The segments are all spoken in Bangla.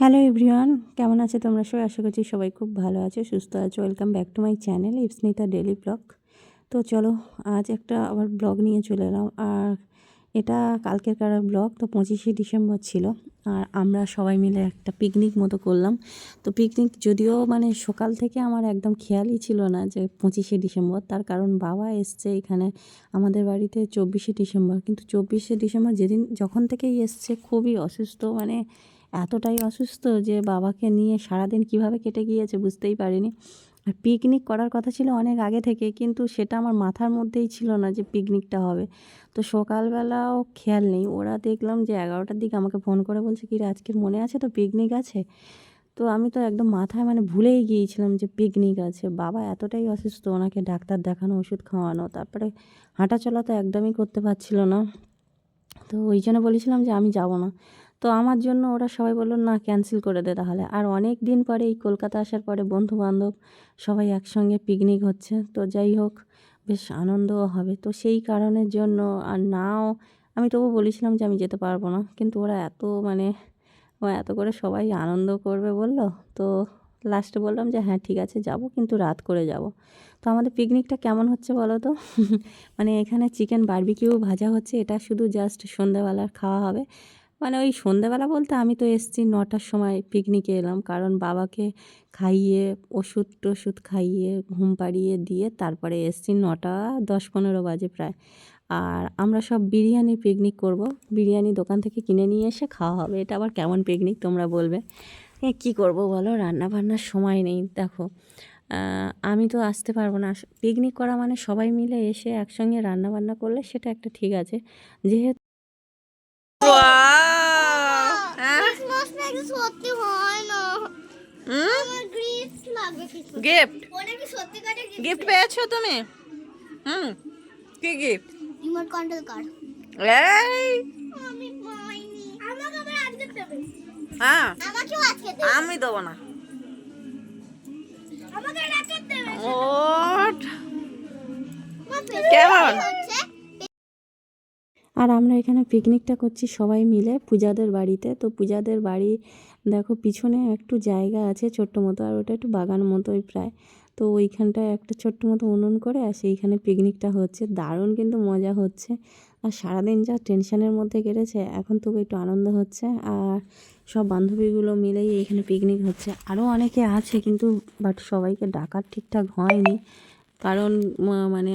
হ্যালো এভরিওয়ান, কেমন আছে তোমরা সবাই? আশা করছি সবাই খুব ভালো আছে, সুস্থ আছো। Welcome back to my channel Ipsonita daily blog তো চলো, আজ একটা আবার ব্লগ নিয়ে চলে এলাম। আর এটা কালকের কারার ব্লগ তো পঁচিশে ডিসেম্বর ছিল। আর আমরা সবাই মিলে একটা পিকনিক মতো করলাম। তো পিকনিক যদিও মানে সকাল থেকে আমার একদম খেয়ালই ছিল না যে পঁচিশে ডিসেম্বর। তার কারণ বাবা এসছে এখানে আমাদের বাড়িতে চব্বিশে ডিসেম্বর। কিন্তু চব্বিশে ডিসেম্বর যেদিন, যখন থেকেই এসছে, খুবই অসুস্থ। মানে এতটাই অসুস্থ যে বাবাকে নিয়ে সারাদিন কীভাবে কেটে গিয়েছে বুঝতেই পারিনি। আর পিকনিক করার কথা ছিল অনেক আগে থেকে, কিন্তু সেটা আমার মাথার মধ্যেই ছিল না যে পিকনিকটা হবে। তো সকালবেলাও খেয়াল নেই। ওরা দেখলাম যে এগারোটার দিকে আমাকে ফোন করে বলছে কি রে আজকে মনে আছে তো পিকনিক আছে? তো আমি তো একদম মাথায় মানে ভুলেই গিয়েছিলাম যে পিকনিক আছে। বাবা এতটাই অসুস্থ, ওনাকে ডাক্তার দেখানো, ওষুধ খাওয়ানো, তারপরে হাঁটা চলা তো একদমই করতে পারছিল না। তো ওই জন্য বলেছিলাম যে আমি যাব না। তো আমার জন্য ওরা সবাই বলল, না ক্যান্সেল করে দে তাহলে। আর অনেক দিন পরে এই কলকাতা আসার পরে বন্ধু বান্ধব সবাই একসঙ্গে পিকনিক হচ্ছে। তো যাই হোক, বেশ আনন্দও হবে। তো সেই কারণের জন্য আর নাও, আমি তবু বলেছিলাম যে আমি যেতে পারব না। কিন্তু ওরা এত মানে এত করে সবাই আনন্দ করবে বলল। তো লাস্টে বললাম যে হ্যাঁ ঠিক আছে, যাব, কিন্তু রাত করে যাব। তো আমাদের পিকনিকটা কেমন হচ্ছে বলো তো? মানে এখানে চিকেন বারবিকিউ ভাজা হচ্ছে। এটা শুধু জাস্ট সন্ধ্যাবেলার খাওয়া হবে। মানে ওই সন্ধ্যেবেলা বলতে আমি তো এসছি নটার সময় পিকনিকে এলাম। কারণ বাবাকে খাইয়ে, ওষুধ টষুধ খাইয়ে, ঘুম পাড়িয়ে দিয়ে তারপরে এসছি নটা, দশ পনেরো বাজে প্রায়। আর আমরা সব বিরিয়ানি পিকনিক করব। বিরিয়ানি দোকান থেকে কিনে নিয়ে এসে খাওয়া হবে। এটা আবার কেমন পিকনিক তোমরা বলবে? এ কী করব বলো? রান্না বান্নার সময় নেই, দেখো। আমি তো আসতে পারব না। পিকনিক করা মানে সবাই মিলে এসে একসঙ্গে রান্না বান্না করলে সেটা একটা ঠিক আছে। যেহেতু সত্যি হয় না। আমার গিফট লাগবে কিছু। গিফট সত্যি কাটে গিফট পেয়েছ তুমি? হুম? কি গিফট রিমোট কন্ট্রোল কার এই! আমি পাইনি। আমাকে আবার আজকে দেবে। হ্যাঁ। আমাকেও আজকে দেবে। আমি দেবো না। আমাকে রাকেট দেবে। ওট কেমন? আর আমরা এখানে পিকনিকটা করছি সবাই মিলে পূজাদের বাড়িতে। তো পূজাদের বাড়ি দেখো পিছনে একটু জায়গা আছে ছোট্ট মতো আর ওটা একটু বাগান মতোই প্রায়। তো ওইখানটায় একটা ছোট্ট মতো উনুন করে আর সেইখানে পিকনিকটা হচ্ছে। দারুণ কিন্তু মজা হচ্ছে। আর সারাদিন যা টেনশনের মধ্যে কেটেছে, এখন তবু একটু আনন্দ হচ্ছে। আর সব বান্ধবীগুলো মিলেই এখানে পিকনিক হচ্ছে। আরও অনেকে আছে কিন্তু বাট সবাইকে ডাকার ঠিকঠাক হয়নি। কারণ মানে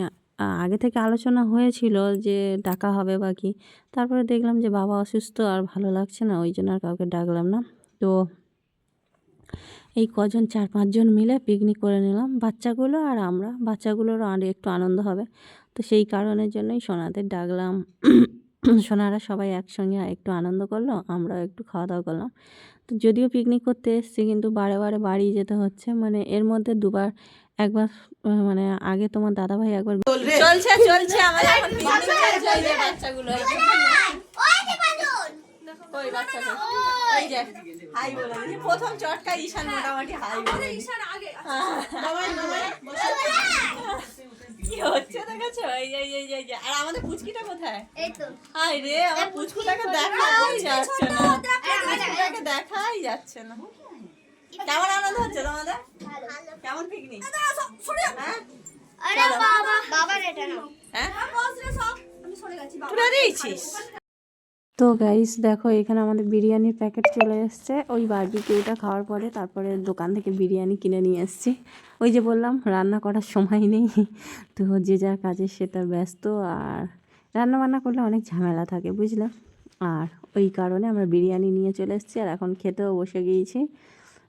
আগে থেকে আলোচনা হয়েছিল যে ডাকা হবে বা কি, তারপরে দেখলাম যে বাবা অসুস্থ আর ভালো লাগছে না, ওই জন্য আর কাউকে ডাকলাম না। তো এই কজন চার পাঁচজন মিলে পিকনিক করে নিলাম, বাচ্চাগুলো আর আমরা। বাচ্চাগুলোরও আর একটু আনন্দ হবে। তো সেই কারণের জন্যই সোনাদের ডাকলাম। সোনারা সবাই একসঙ্গে একটু আনন্দ করল, আমরাও একটু খাওয়া দাওয়া করলাম। তো যদিও পিকনিক করতে এসেছি, কিন্তু বারে বারে বাড়ি যেতে হচ্ছে। মানে এর মধ্যে দুবার একবার মানে আগে তোমার দাদাভাই একবার চলছে চলছে আমাদের এখন চলছে বাচ্চাগুলো। ওই যে ওই যে। হাই বলে প্রথম চটকা ঈশান মোটামুটি হাই বলে। ঈশান আগে। কি হচ্ছে দেখেছ? এই এই যে, এই যে, এই যে। আর আমাদের পুচকিটা কোথায়? এই তো। হাই রে আমার পুচকুটাকে দেখাই যাচ্ছে না। পুচকুটাকে দেখাই যাচ্ছে না। কেমন আনন্দ হচ্ছে তোমাদের? কেমন পিকনিক হ্যাঁ? আরে বাবা। বাবার এটা নাও। হ্যাঁ? তো গাইস দেখো এখানে আমাদের বিরিয়ানির প্যাকেট চলে এসছে। ওই বারবিকিউটা খাওয়ার পরে তারপরে দোকান থেকে বিরিয়ানি কিনে নিয়ে এসছি। ওই যে বললাম রান্না করার সময় নেই। তো যে যার কাজে সেটা ব্যস্ত। আর রান্না বান্না করলে অনেক ঝামেলা থাকে বুঝলাম আর ওই কারণে আমরা বিরিয়ানি নিয়ে চলে এসেছি। আর এখন খেতেও বসে গিয়েছি।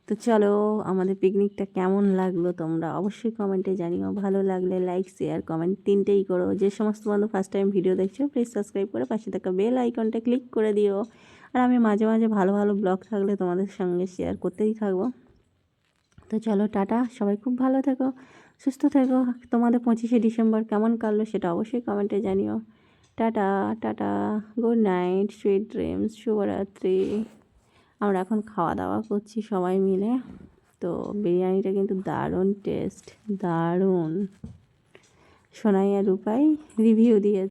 তো চলো আমাদের পিকনিকটা কেমন লাগল তোমরা অবশ্যই কমেন্টে জানিও। ভালো লাগলে লাইক শেয়ার কমেন্ট তিনটেই করো। যে সমস্ত বন্ধু ফার্স্ট টাইম ভিডিও দেখছ প্লিজ সাবস্ক্রাইব করে পাশে থাকা বেল আইকনটা ক্লিক করে দিও। আর আমি মাঝে মাঝে ভালো ভালো ব্লগ থাকলে তোমাদের সঙ্গে শেয়ার করতেই থাকব। তো চলো টাটা, সবাই খুব ভালো থেকো, সুস্থ থেকো। তোমাদের পঁচিশে ডিসেম্বর কেমন কাটলো সেটা অবশ্যই কমেন্টে জানিও। Tata tata good night sweet dreams শুভরাত্রি। আমরা এখন খাওয়া দাওয়া করছি সবাই মিলে। তো বিরিয়ানিটা কিন্তু দারুণ টেস্ট দারুণ। সোনাইয়া রূপাই রিভিউ দিয়ে